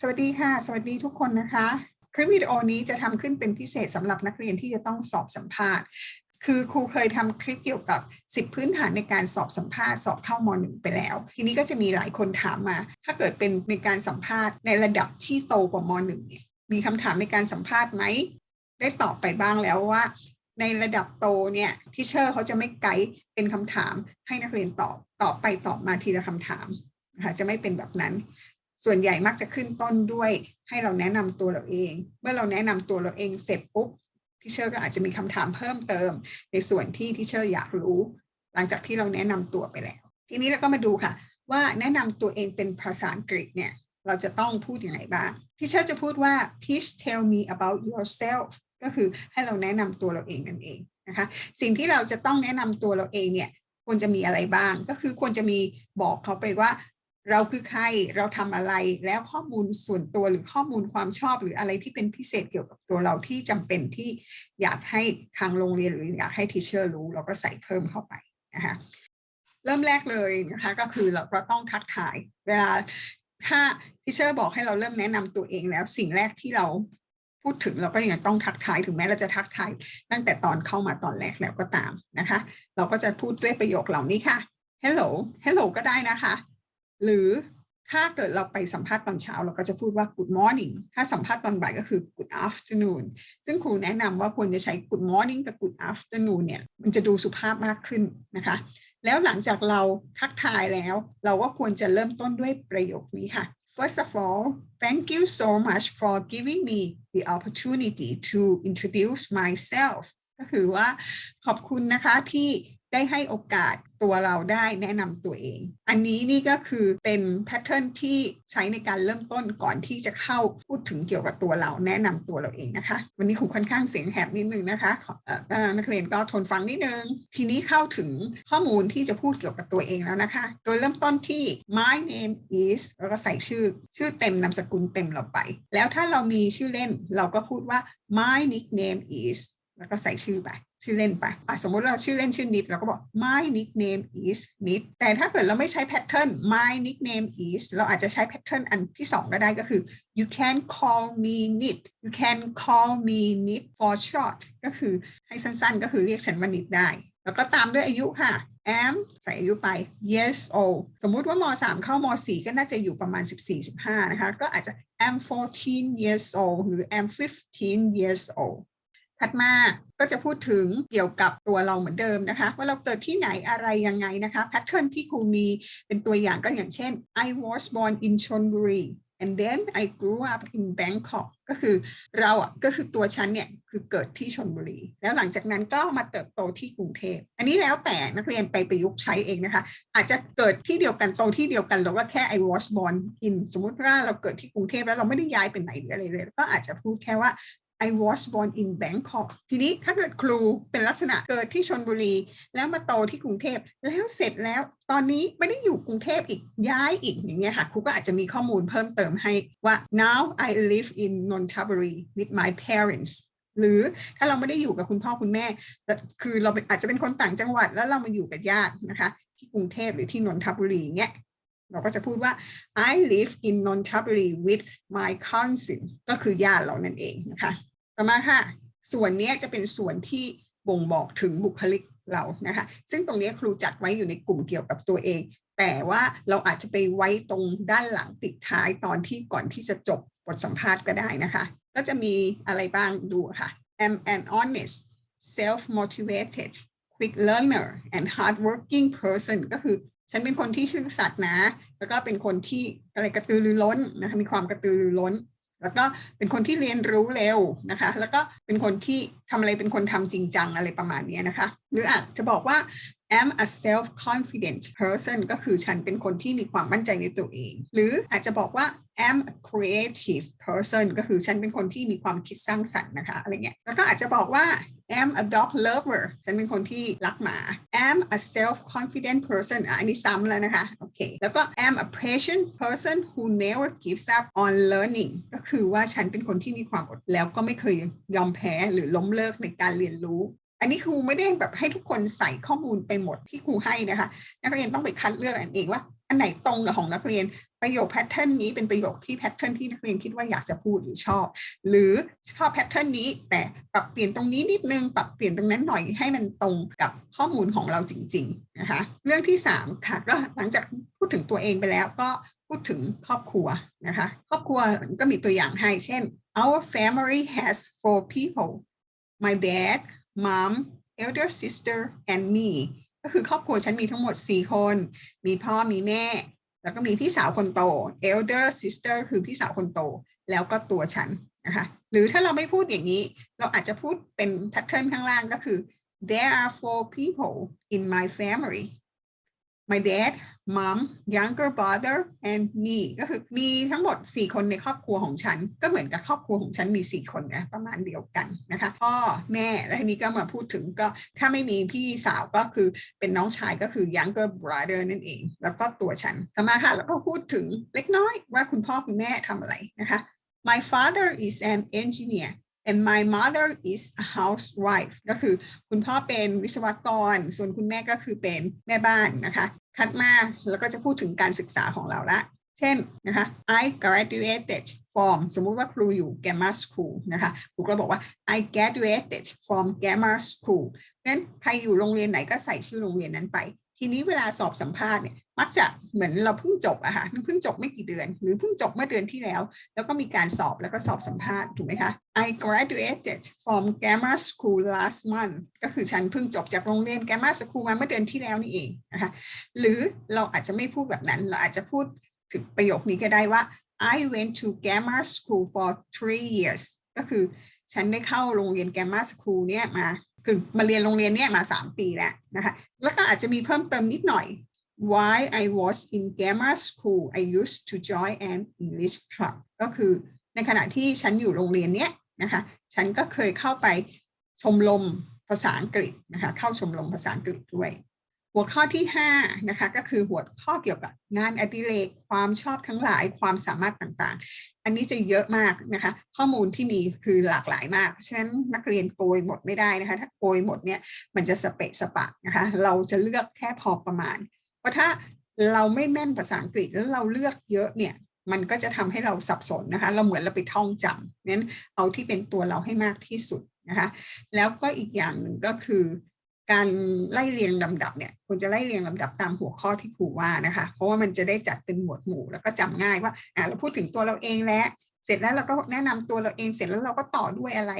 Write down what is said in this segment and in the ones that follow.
สวัสดีค่ะ สวัสดีทุกคนนะคะ คลิปวิดีโอนี้จะทำขึ้นเป็นพิเศษสำหรับนักเรียนที่จะต้องสอบสัมภาษณ์ คือครูเคยทำคลิปเกี่ยวกับ 10 พื้นฐานในการสอบสัมภาษณ์สอบเข้ามหนึ่งไปแล้ว ทีนี้ก็จะมีหลายคนถามมา ถ้าเกิดเป็นในการสัมภาษณ์ในระดับที่โตกว่ามหนึ่งเนี่ยมีคำถามในการสัมภาษณ์ไหม ได้ตอบไปบ้างแล้วว่า ในระดับโตเนี่ยที่เชอร์เขาจะไม่ไกด์เป็นคำถามให้นักเรียนตอบตอบไปตอบมาทีละคำถามนะคะจะไม่เป็นแบบนั้น ส่วนใหญ่มักจะขึ้นต้นด้วยให้เราแนะนำตัวเราเอง เมื่อเราแนะนำตัวเราเองเสร็จปุ๊บที่เชอร์ก็อาจจะมีคำถามเพิ่มเติม ในส่วนที่ที่เชอร์อยากรู้ หลังจากที่เราแนะนำตัวไปแล้ว ทีนี้เราก็มาดูค่ะ ว่าแนะนำตัวเองเป็นภาษาอังกฤษเนี่ยเราจะต้องพูดอยังไงบ้างที่เชอร์จะพูดว่า please tell me about yourself ก็คือให้เราแนะนำตัวเราเองนั่นเองนะคะสิ่งที่เราจะต้องแนะนำตัวเราเองเนี่ยควรจะมีอะไรบ้าง ก็คือควรจะมีบอกเขาไปว่า เราคือใครเราทำอะไรแล้วข้อมูลส่วนตัวหรือข้อมูลความชอบหรืออะไรที่เป็นพิเศษเกี่ยวกับตัวเราที่จำเป็นที่อยากให้ทางโรงเรียนหรืออยากให้ทีเชอร์รู้ เราก็ใส่เพิ่มเข้าไปนะคะเริ่มแรกเลยนะคะก็คือเราก็ต้องทักทาย เวลาถ้าทีเชอร์บอกให้เราเริ่มแนะนำตัวเองแล้วสิ่งแรกที่เราพูดถึงเราก็ยังต้องทักทายถึงแม้เราจะทักทายตั้งแต่ตอนเข้ามาตอนแรกแล้วก็ตามนะคะ เราก็จะพูดด้วยประโยคเหล่านี้ค่ะ hello hello ก็ได้นะคะ หรือถ้าเกิดเราไปสัมภาษณ์ตอนเช้า เราก็จะพูดว่า good morning ถ้าสัมภาษณ์ตอนบ่ายก็คือ good afternoon ซึ่งครูแนะนำว่าควรจะใช้ good morning กับ good afternoon เนี่ยมันจะดูสุภาพมากขึ้นนะคะ แล้วหลังจากเราทักทายแล้ว เราก็ควรจะเริ่มต้นด้วยประโยคนี้ค่ะ First of all, thank you so much for giving me the opportunity to introduce myself ก็คือว่าขอบคุณนะคะที่ได้ให้โอกาส ตัวเราได้แนะนำตัวเอง อันนี้นี่ก็คือเป็นแพทเทิร์นที่ใช้ในการเริ่มต้นก่อนที่จะเข้าพูดถึงเกี่ยวกับตัวเราแนะนำตัวเราเองนะคะ วันนี้ครูค่อนข้างเสียงแหบนิดนึงนะคะนักเรียนก็ทนฟังนิดนึง ทีนี้เข้าถึงข้อมูลที่จะพูดเกี่ยวกับตัวเองแล้วนะคะ โดยเริ่มต้นที่ my name is แล้วก็ใส่ชื่อชื่อเต็มนามสกุลเต็มเราไป แล้วถ้าเรามีชื่อเล่นเราก็พูดว่า my nickname is แล้วก็ใส่ชื่อไป ชื่อเล่นไปสมมติเราชื่อเล่นชื่อนิดเราก็บอก my nickname is นิดแต่ถ้าเกิดเราไม่ใช้แพทเทิร์น my nickname is เราอาจจะใช้แพทเทิร์นอันที่สองก็ได้ก็คือ you can call me นิด you can call me นิด for short ก็คือให้สั้นๆ ก็คือเรียกฉันว่านิดได้ แล้วก็ตามด้วยอายุค่ะ am ใส่อายุไป yes old สมมุติว่าม 3 เข้าม 4 ก็น่าจะอยู่ประมาณ 14-15 นะคะ ก็อาจจะ am 14 years old หรือ am 15 years old ถัดมาก็จะพูดถึงเกี่ยวกับตัวเราเหมือนเดิมนะคะ ว่าเราเกิดที่ไหนอะไรยังไงนะคะแพทเทิร์นที่ครูมีเป็นตัวอย่างก็อย่างเช่น I was born in Chonburi and then I grew up in Bangkok ก็คือเราอะก็คือตัวฉันเนี่ยคือเกิดที่ชนบุรี แล้วหลังจากนั้นก็มาเติบโตที่กรุงเทพ อันนี้แล้วแต่นักเรียนไปประยุกต์ใช้เองนะคะ อาจจะเกิดที่เดียวกันโตที่เดียวกันเราก็แค่ I was born in สมมติว่าเราเกิดที่กรุงเทพแล้วเราไม่ได้ย้ายไปไหนหรืออะไรเลย ก็อาจจะพูดแค่ว่า I was born in Bangkok ทีนี้ถ้าเกิดครูเป็นลักษณะเกิดที่ชนบุรี แล้วมาโตที่กรุงเทพแล้วเสร็จแล้ว ตอนนี้ไม่ได้อยู่กรุงเทพอีกย้ายอีกอย่างเงี้ยค่ะครูก็อาจจะมีข้อมูลเพิ่มเติมให้ว่า now I live in Nonthaburi with my parents หรือถ้าเราไม่ได้อยู่กับคุณพ่อคุณแม่ คือเราอาจจะเป็นคนต่างจังหวัดแล้วเรามาอยู่กับญาตินะคะที่กรุงเทพหรือที่นนทบุรีเงี้ยเราก็จะพูดว่า I live in Nonthaburi with my cousin ก็คือญาติเรานั่นเองนะคะ ต่อมาค่ะ ส่วนนี้จะเป็นส่วนที่บ่งบอกถึงบุคลิกเรานะคะ ซึ่งตรงนี้ครูจัดไว้อยู่ในกลุ่มเกี่ยวกับตัวเอง แต่ว่าเราอาจจะไปไว้ตรงด้านหลังติดท้ายตอนที่ก่อนที่จะจบบทสัมภาษณ์ก็ได้นะคะ ก็จะมีอะไรบ้างดูค่ะ am an honest self motivated quick learner and hardworking person ก็คือฉันเป็นคนที่ซื่อสัตย์นะ แล้วก็เป็นคนที่อะไรกระตือรือร้นนะคะ มีความกระตือรือร้น แล้วก็เป็นคนที่เรียนรู้เร็วนะคะ แล้วก็เป็นคนที่ทำอะไรเป็นคนทำจริงจังอะไรประมาณนี้นะคะ หรืออาจจะบอกว่า am a self confident person ก็คือฉันเป็นคนที่มีความมั่นใจในตัวเอง หรืออาจจะบอกว่า am a creative person ก็คือฉันเป็นคนที่มีความคิดสร้างสรรค์นะคะอะไรเงี้ยแล้วก็อาจจะบอกว่า am a dog lover ฉันเป็นคนที่รักหมา am a self confident person อันนี้ซ้ำแล้วนะคะ โอเค แล้วก็ am a patient person who never gives up on learning ก็คือว่าฉันเป็นคนที่มีความอดแล้วก็ไม่เคยยอมแพ้หรือล้มเลิกในการเรียนรู้อันนี้ครูไม่ได้แบบให้ทุกคนใส่ข้อมูลไปหมดที่ครูให้นะคะ นักเรียนต้องไปคัดเลือกอันเองว่าอันไหนตรงกับของนักเรียน ประโยคแพทเทิร์นนี้เป็นประโยคที่แพทเทิร์นที่นักเรียนคิดว่าอยากจะพูดหรือชอบ หรือชอบแพทเทิร์นนี้ แต่ปรับเปลี่ยนตรงนี้นิดนึงปรับเปลี่ยนตรงนั้นหน่อยให้มันตรงกับข้อมูลของเราจริงๆนะคะเรื่องที่ 3 ค่ะก็หลังจากพูดถึงตัวเองไปแล้วก็พูดถึงครอบครัวนะคะครอบครัวก็มีตัวอย่างให้เช่น our family has four people my dad mom elder sister and me ก็คือครอบครัวฉันมีทั้งหมด 4 คน มีพ่อมีแม่ แล้วก็มีพี่สาวคนโต elder sister คือพี่สาวคนโต แล้วก็ตัวฉันนะคะหรือถ้าเราไม่พูดอย่างนี้ เราอาจจะพูดเป็นแพทเทิร์นข้างล่างก็คือ there are four people in my family my dad mom younger brother and me ก็คือมีทั้งหมด 4 คนในครอบครัวของฉัน ก็เหมือนกับครอบครัวของฉันมี 4 คนนะประมาณเดียวกันนะคะพ่อแม่และทีนี้ก็มาพูดถึงก็ถ้าไม่มีพี่สาวก็คือเป็นน้องชายก็คือ younger brother นั่นเอง แล้วก็ตัวฉันต่อมาค่ะแล้วก็พูดถึงเล็กน้อยว่าคุณพ่อคุณแม่ทำอะไรนะคะ my father is an engineer and my mother is a housewife ก็คือคุณพ่อเป็นวิศวกร ส่วนคุณแม่ก็คือเป็นแม่บ้านนะคะถัดมาแล้วก็จะพูดถึงการศึกษาของเราละ เช่นนะคะ I graduated from สมมุติว่าครูอยู่ grammar school นะคะครูก็บอกว่า I graduated from grammar school นั้นใครอยู่โรงเรียนไหนก็ใส่ชื่อโรงเรียนนั้นไป ทีนี้เวลาสอบสัมภาษณ์เนี่ยมักจะเหมือนเราเพิ่งจบอะค่ะเพิ่งจบไม่กี่เดือน หรือเพิ่งจบเมื่อเดือนที่แล้ว แล้วก็มีการสอบแล้วก็สอบสัมภาษณ์ถูกไหมคะ I graduated from grammar school last month ก็คือฉันเพิ่งจบจากโรงเรียน grammar school มาเมื่อเดือนที่แล้วนี่เองนะคะหรือเราอาจจะไม่พูดแบบนั้น เราอาจจะพูดถึงประโยคนี้ก็ได้ว่า I went to grammar school for three years ก็คือฉันได้เข้าโรงเรียน grammar school เนี่ยมา คือมาเรียนโรงเรียนเนี้ยมาสามปีแล้วนะคะแล้วก็อาจจะมีเพิ่มเติมนิดหน่อย Why I was in grammar school I used to join an English club ก็คือในขณะที่ฉันอยู่โรงเรียนเนี้ยนะคะฉันก็เคยเข้าไปชมรมภาษาอังกฤษนะคะเข้าชมรมภาษาอังกฤษด้วย หัวข้อที่5นะคะก็คือหัวข้อเกี่ยวกับงานอดิเรกความชอบทั้งหลายความสามารถต่างๆ อันนี้จะเยอะมากนะคะ ข้อมูลที่มีคือหลากหลายมากฉะนั้นนักเรียนโกยหมดไม่ได้นะคะ ถ้าโกยหมดเนี่ยมันจะสเปะสปะนะคะ เราจะเลือกแค่พอประมาณ เพราะถ้าเราไม่แม่นภาษาอังกฤษแล้วเราเลือกเยอะเนี่ยมันก็จะทำให้เราสับสนนะคะ เราเหมือนเราไปท่องจำนั้นเอาที่เป็นตัวเราให้มากที่สุดนะคะ แล้วก็อีกอย่างหนึ่งก็คือ การไล่เรียงลำดับเนี่ยควรจะไล่เรียงลำดับตามหัวข้อที่ครูว่านะคะ เพราะว่ามันจะได้จัดเป็นหมวดหมู่แล้วก็จำง่ายว่าอ่าเราพูดถึงตัวเราเองแล้ว เสร็จแล้วเราก็แนะนำตัวเราเองเสร็จแล้วเราก็ต่อด้วยอะไร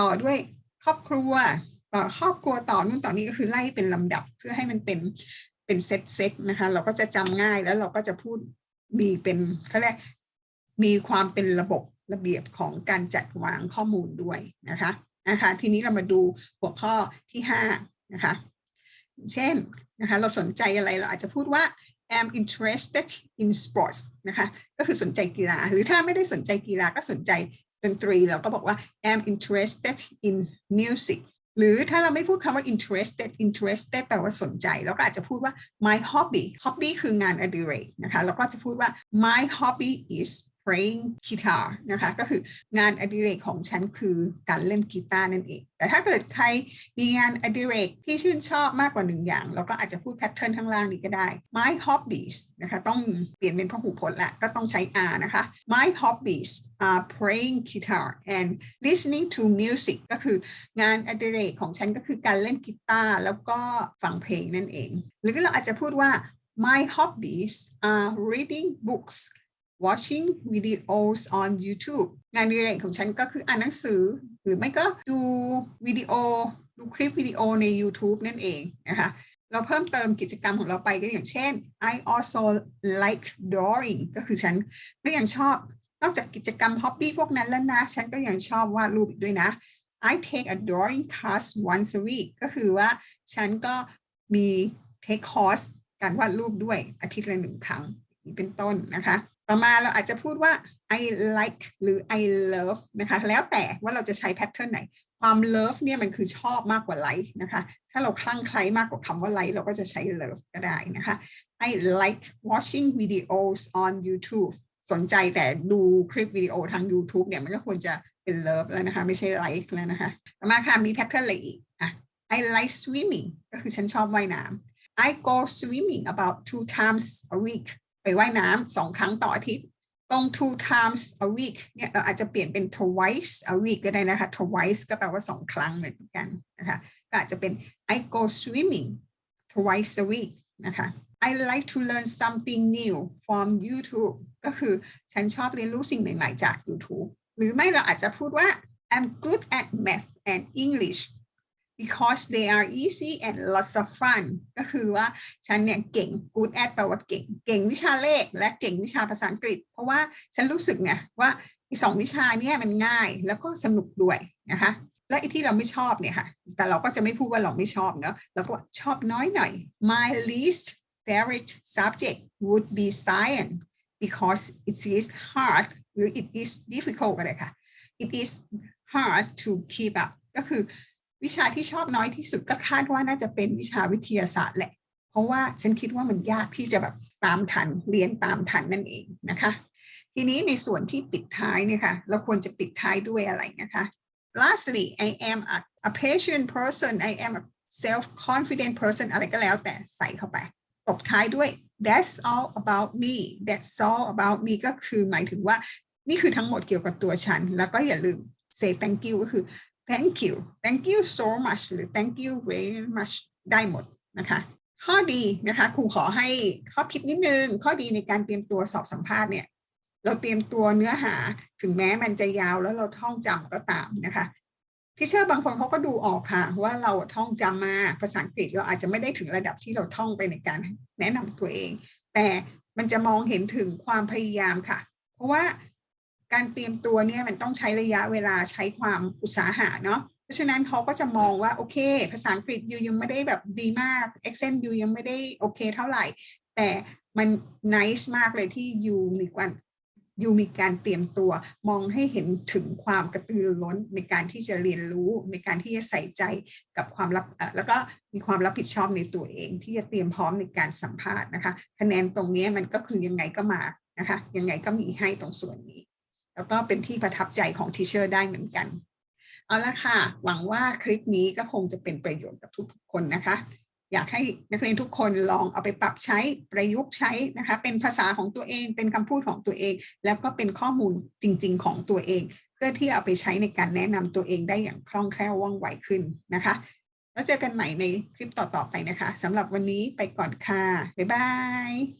ต่อด้วยครอบครัวต่อครอบครัวต่อนู่นต่อนี้ก็คือไล่เป็นลำดับเพื่อให้มันเป็นเป็นเซตเซตนะคะ เราก็จะจำง่ายแล้วเราก็จะพูดมีเป็นเขาเรียกมีความเป็นระบบระเบียบของการจัดวางข้อมูลด้วยนะคะนะคะ ทีนี้เรามาดูหัวข้อที่ห้า นะคะเช่นนะคะเราสนใจอะไรเราอาจจะพูดว่า am interested in sports นะคะก็คือสนใจกีฬา หรือถ้าไม่ได้สนใจกีฬาก็สนใจดนตรีเราก็บอกว่า am interested in music หรือถ้าเราไม่พูดคำว่า interested interested แปลว่าสนใจ เราก็อาจจะพูดว่า my hobby hobby คืองานอดิเรกนะคะเราก็จะพูดว่า my hobby is playing guitar นะคะก็คืองานอดิเรกของฉันคือการเล่นกีตาร์นั่นเอง แต่ถ้าเกิดใครมีงานอดิเรกที่ชื่นชอบมากกว่าหนึ่งอย่าง เราก็อาจจะพูดแพทเทิร์นข้างล่างนี้ก็ได้ my hobbies นะคะต้องเปลี่ยนเป็นพหูพจน์ละก็ต้องใช้ r นะคะ my hobbies are playing guitar and listening to music ก็คืองานอดิเรกของฉันก็คือการเล่นกีตาร์แล้วก็ฟังเพลงนั่นเอง หรือเราอาจจะพูดว่า my hobbies are reading books watching videos on YouTube งานอดิเรกของฉันก็คืออ่านหนังสือ หรือไม่ก็ดูวิดีโอ ดูคลิปวิดีโอใน YouTube นั่นเองนะคะเราเพิ่มเติมกิจกรรมของเราไปก็อย่างเช่น I also like drawing ก็คือฉันก็ยังชอบ นอกจากกิจกรรมฮ็อบบี้พวกนั้นแล้วนะ ฉันก็ยังชอบวาดรูปอีกด้วยนะ I take a drawing class once a week ก็คือว่าฉันก็มี take course การวาดรูปด้วยอาทิตย์ละหนึ่งครั้งเป็นต้นนะคะ ต่อมาเราอาจจะพูดว่า I like หรือ I love นะคะ แล้วแต่ว่าเราจะใช้แพทเทิร์นไหน ความ love เนี่ยมันคือชอบมากกว่า like นะคะ ถ้าเราคลั่งไคล้มากกว่าคำว่า like เราก็จะใช้ love ก็ได้นะคะ I like watching videos on YouTube สนใจแต่ดูคลิปวิดีโอทาง YouTube เนี่ยมันก็ควรจะเป็น love แล้วนะคะ ไม่ใช่ like แล้วนะคะ ต่อมาค่ะ มีแพทเทิร์นอะไรอีกอะ I like swimming ก็คือฉันชอบว่ายน้ำ I go swimming about two times a week ว่ายน้ำสองครั้งต่ออาทิตย์ตรง two times a week เนี่ยเราอาจจะเปลี่ยนเป็น twice a week ก็ได้นะคะ twice ก็แปลว่าสองครั้งเหมือนกันนะคะก็อาจจะเป็น I go swimming twice a week นะคะ I like to learn something new from YouTube ก็คือฉันชอบเรียนรู้สิ่งใหม่ๆจาก YouTube หรือไม่เราอาจจะพูดว่า I'm good at math and English because they are easy and lots of fun ก็คือว่าฉันเนี่ยเก่ง good at แปลว่าเก่ง เก่งวิชาเลข และเก่งวิชาภาษาอังกฤษ เพราะว่าฉันรู้สึกเนี่ยว่าสองวิชาเนี่ยมันง่ายแล้วก็สนุกด้วยนะคะและไอ้ที่เราไม่ชอบเนี่ยค่ะ แต่เราก็จะไม่พูดว่าเราไม่ชอบเนาะเราก็ชอบน้อยหน่อย my least favorite subject would be science because it is hard หรือ it is difficult ก็ได้ค่ะ it is hard to keep up ก็คือ วิชาที่ชอบน้อยที่สุดก็คาดว่าน่าจะเป็นวิชาวิทยาศาสตร์แหละ เพราะว่าฉันคิดว่ามันยากที่จะแบบตามทันเรียนตามทันนั่นเองนะคะ ทีนี้ในส่วนที่ปิดท้ายเนี่ยค่ะเราควรจะปิดท้ายด้วยอะไรนะคะ lastly I am a, a patient person I am a self confident person อะไรก็แล้วแต่ใส่เข้าไปตบท้ายด้วย that's all about me that's all about me ก็คือหมายถึงว่านี่คือทั้งหมดเกี่ยวกับตัวฉัน แล้วก็อย่าลืม say thank you ก็คือ thank you thank you so much หรือ thank you very much ได้หมดนะคะ ข้อดีนะคะครูขอให้ข้อคิดนิดนึง ข้อดีในการเตรียมตัวสอบสัมภาษณ์เนี่ย เราเตรียมตัวเนื้อหาถึงแม้มันจะยาวแล้วเราท่องจำก็ตามนะคะที่เชื่อบางคนเขาก็ดูออกค่ะ ว่าเราท่องจำมาภาษาอังกฤษเราอาจจะไม่ได้ถึงระดับที่เราท่องไปในการแนะนำตัวเอง แต่มันจะมองเห็นถึงความพยายามค่ะ เพราะว่า การเตรียมตัวเนี่ยมันต้องใช้ระยะเวลาใช้ความอุตสาหะเนาะเพราะฉะนั้นเขาก็จะมองว่าโอเค ภาษาอังกฤษยูยังไม่ได้แบบดีมาก accent ยูยังไม่ได้โอเคเท่าไหร่ แต่มัน nice มากเลยที่ยูมีความยูมีการเตรียมตัวมองให้เห็นถึงความกระตือรือร้นในการที่จะเรียนรู้ในการที่จะใส่ใจกับความรับแล้วก็มีความรับผิดชอบในตัวเอง ที่จะเตรียมพร้อมในการสัมภาษณ์นะคะ คะแนนตรงนี้มันก็คือยังไงก็มานะคะยังไงก็มีให้ตรงส่วนนี้ แล้วก็เป็นที่ประทับใจของทีเชอร์ได้เหมือนกัน เอาละค่ะ หวังว่าคลิปนี้ก็คงจะเป็นประโยชน์กับทุกคนนะคะ อยากให้นักเรียนทุกคนลองเอาไปปรับใช้ประยุกต์ใช้นะคะ เป็นภาษาของตัวเองเป็นคำพูดของตัวเอง แล้วก็เป็นข้อมูลจริง ๆ ของตัวเอง เพื่อที่เอาไปใช้ในการแนะนำตัวเองได้อย่างคล่องแคล่วว่องไวขึ้นนะคะแล้วเจอกันใหม่ในคลิปต่อ ๆ ไปนะคะสำหรับวันนี้ไปก่อนค่ะ บ๊ายบาย